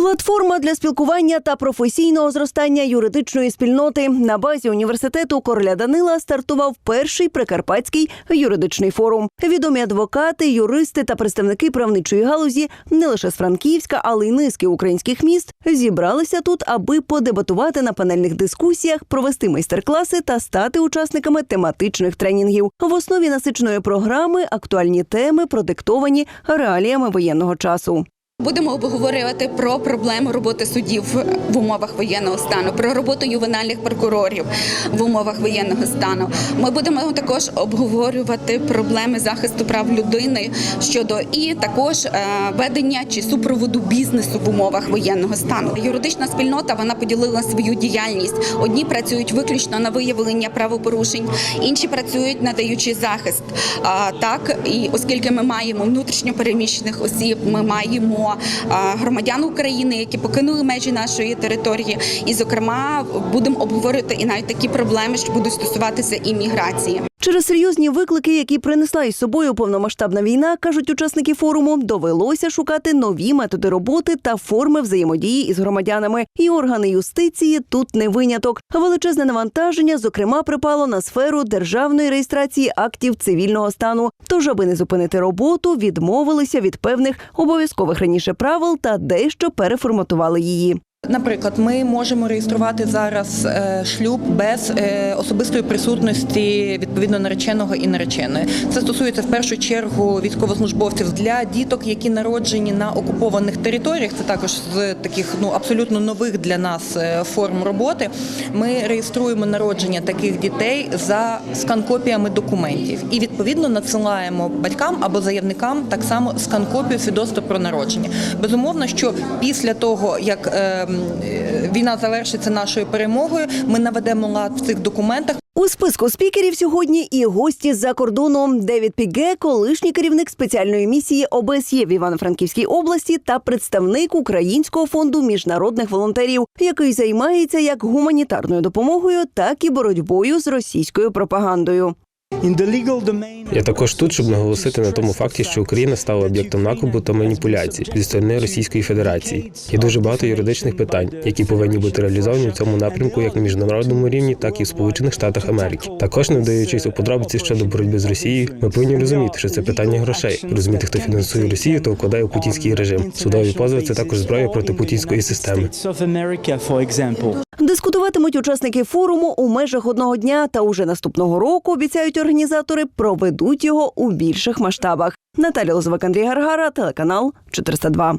Платформа для спілкування та професійного зростання юридичної спільноти на базі університету короля Данила стартував перший прикарпатський юридичний форум. Відомі адвокати, юристи та представники правничої галузі не лише з Франківська, але й низки українських міст зібралися тут, аби подебатувати на панельних дискусіях, провести майстер-класи та стати учасниками тематичних тренінгів. В основі насиченої програми актуальні теми, продиктовані реаліями воєнного часу. Будемо обговорювати про проблему роботи суддів в умовах воєнного стану, про роботу ювенальних прокурорів в умовах воєнного стану. Ми будемо також обговорювати проблеми захисту прав людини щодо і також е, ведення чи супроводу бізнесу в умовах воєнного стану. Юридична спільнота вона поділила свою діяльність. Одні працюють виключно на виявлення правопорушень, інші працюють надаючи захист. Так і оскільки ми маємо внутрішньо переміщених осіб, ми маємо громадян України, які покинули межі нашої території, і зокрема будемо обговорювати і навіть такі проблеми, що будуть стосуватися імміграції. Через серйозні виклики, які принесла із собою повномасштабна війна, кажуть учасники форуму, довелося шукати нові методи роботи та форми взаємодії із громадянами. І органи юстиції тут не виняток. Величезне навантаження, зокрема, припало на сферу державної реєстрації актів цивільного стану. Тож, аби не зупинити роботу, відмовилися від певних обов'язкових раніше правил та дещо переформатували її. Наприклад, ми можемо реєструвати зараз е, шлюб без е, особистої присутності відповідно нареченого і нареченої. Це стосується в першу чергу військовослужбовців для діток, які народжені на окупованих територіях. Це також з таких ну абсолютно нових для нас е, форм роботи. Ми реєструємо народження таких дітей за скан-копіями документів і відповідно надсилаємо батькам або заявникам так само скан-копію свідоцтва про народження. Безумовно, що після того як війна завершиться нашою перемогою, ми наведемо лад в цих документах. У списку спікерів сьогодні і гості з-за кордону Девід Піге, колишній керівник спеціальної місії ОБСЄ в Івано-Франківській області та представник Українського фонду міжнародних волонтерів, який займається як гуманітарною допомогою, так і боротьбою з російською пропагандою. Я також тут, щоб наголосити на тому факті, що Україна стала об'єктом накопу та маніпуляцій зі сторони Російської Федерації. Є дуже багато юридичних питань, які повинні бути реалізовані в цьому напрямку як на міжнародному рівні, так і в Сполучених Штатах Америки. Також не вдаючись у подробиці щодо боротьби з Росією, ми повинні розуміти, що це питання грошей, розуміти, хто фінансує Росію та вкладає у путінський режим. Судові позови це також зброя проти путінської системи. Дискутуватимуть учасники форуму у межах одного дня, та уже наступного року обіцяють організатори проведуть його у більших масштабах. Наталя Лозовик, Андрій Гаргара, телеканал 402.